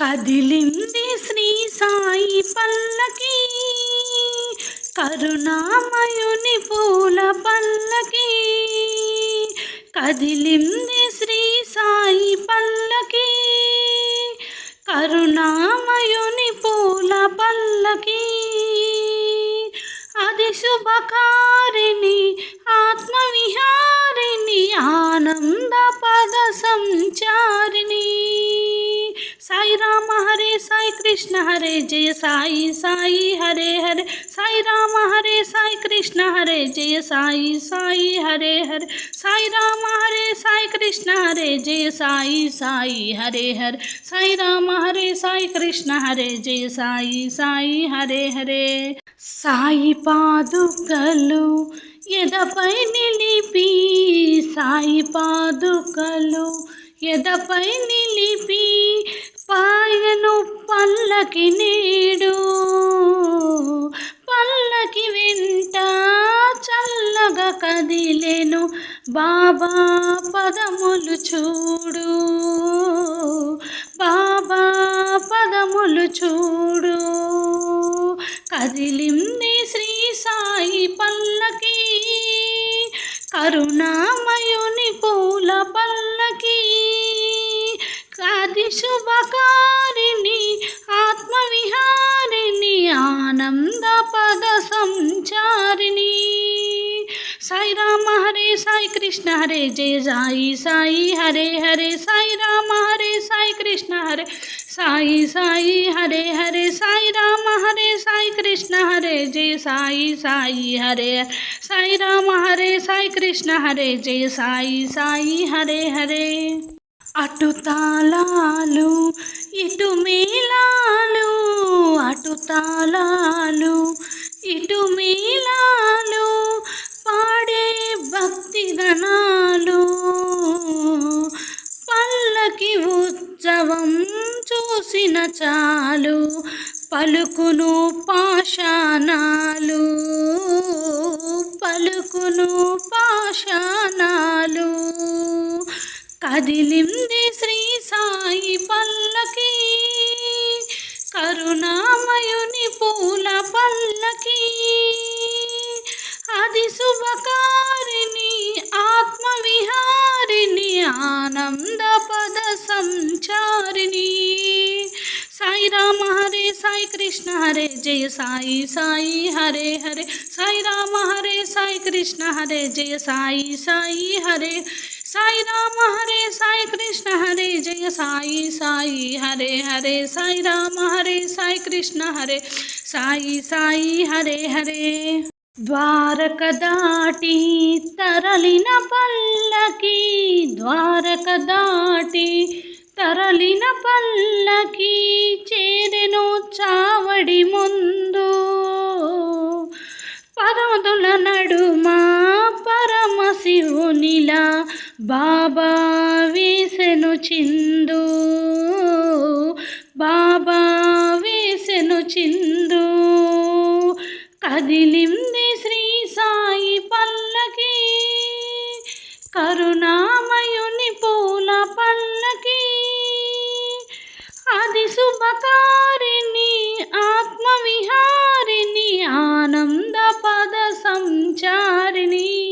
కదిలింది శ్రీ సాయి పల్లకి. కరుణామయుని పూల పల్లకి. కదిలింది శ్రీ సాయి పల్లకి. కరుణామయుని పూల పల్లకి. అది శుభకారిణి ఆత్మవిహారిణి ఆనంద పద సంచారిణి. సాయి రామ హరే సాయి కృష్ణ హరే జయ సాయి సాయి హరే హరే. సాయి రామ హరే సాయి కృష్ణ హరే జయ సాయి సాయి హరే హరే. సాయి రామ హరే సాయి కృష్ణ హరే జయ సాయి సాయి హరే హరే. సాయి రామ హరే సాయి కృష్ణ హరే జయ సాయి సాయి హరే హరే. సాయి పాదుకలు ఎదపై నిలిపి సాయి పాదుకలు ఎదపై నిలిపి పాయను పల్లకి నీడు పల్లకి వెంట చల్లగా కదిలేను. బాబా పదములు చూడు బాబా పదములు చూడు. కదిలింది శ్రీ సాయి పల్లకి కరుణామయుని పూల పల్ల శుభకారిణి ఆత్మవిహారిణి ఆనంద పద సంచారిణి సాయి రామ హరే సాయి కృష్ణ హరే జయ సాయి సాయి హరే హరే సాయి రామ హరే సాయి కృష్ణ హరే సాయి సాయి హరే హరే సాయి రామ హరే సాయి కృష్ణ హరే జయ సాయి సాయి హరే సాయి రామ హరే సాయి కృష్ణ హరే జయ సాయి సాయి హరే హరే అటు తాళాలు ఇటు మేళాలు అటు తాళాలు ఇటు మేళాలు పాడే భక్తి గణాలు. పల్లకి ఉత్సవం చూసిన చాలు పలుకును పాషాణాలు పలుకును పాషా కదిలింది శ్రీ సాయి పల్లకి. కరుణామయుని పూల పల్లకి. అది శుభకారిణి ఆత్మవిహారిణి ఆనంద పద సంచారిణి. సాయి రామ హరే సాయి కృష్ణ హరే జయ సాయి సాయి హరే హరే సాయి రామ హరే సాయి కృష్ణ హరే జయ సాయి సాయి హరే సాయి రామ హరే సాయి కృష్ణ హరే జయ సాయి సాయి హరే హరే సాయి రామ హరే సాయి కృష్ణ హరే సాయి సాయి హరే హరే ద్వారక దాటి తరలిన పల్లకి ద్వారక దాటి తరలిన పల్లకి చేరెను చావడి ముందు. పరదుల నడుమ పరమశివునిలా బాబా వేసెను చిందు. బాబా వేసెను చిందు. కదిలింది శ్రీ సాయి పల్లకి. కరుణా శుభకారిణి ఆత్మవిహారిణి ఆనంద పద సంచారిణి.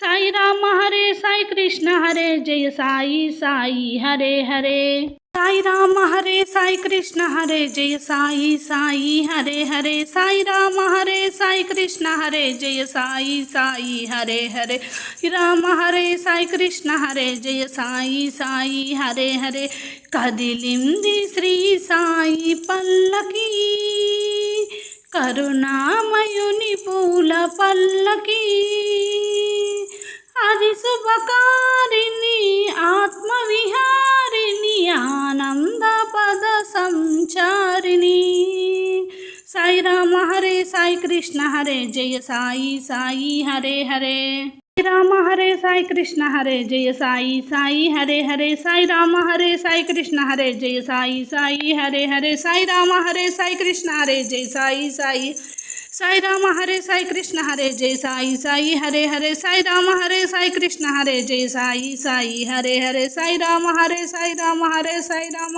సాయి రామ హరే సాయి కృష్ణ హరే జయ సాయి సాయి హరే హరే. సాయి రామ హరే సాయి కృష్ణ హరే జయ సాయి సాయి హరే హరే సాయి రామ హరే సాయి కృష్ణ హరే జయ సాయి సాయి హరే హరే రామ హరే సాయి కృష్ణ హరే జయ సాయి సాయి హరే హరే కదిలింది శ్రీ సాయి పల్లకి కరుణామయుని పూల పల్లకి అది శుభకారిణి ఆత్మవిహార ఆనంద పద సంచారిణి సాయి రామ హరే సాయి కృష్ణ హరే జయ సాయి సాయి హరే హరే. సాయి రామ హరే సాయి కృష్ణ హరే జయ సాయి సాయి హరే హరే. సాయి రామ హరే సాయి కృష్ణ హరే జయ సాయి సాయి హరే హరే. సాయి రామ హరే సాయి కృష్ణ హరే జయ సాయి సాయి సాయి రామ హరే సాయి కృష్ణ హరే జయ సాయి సాయి హరే హరే సాయి రామ హరే సాయి కృష్ణ హరే జయ సాయి సాయి హరే హరే సాయి రామ హరే సాయి రామ హరే సాయి రామ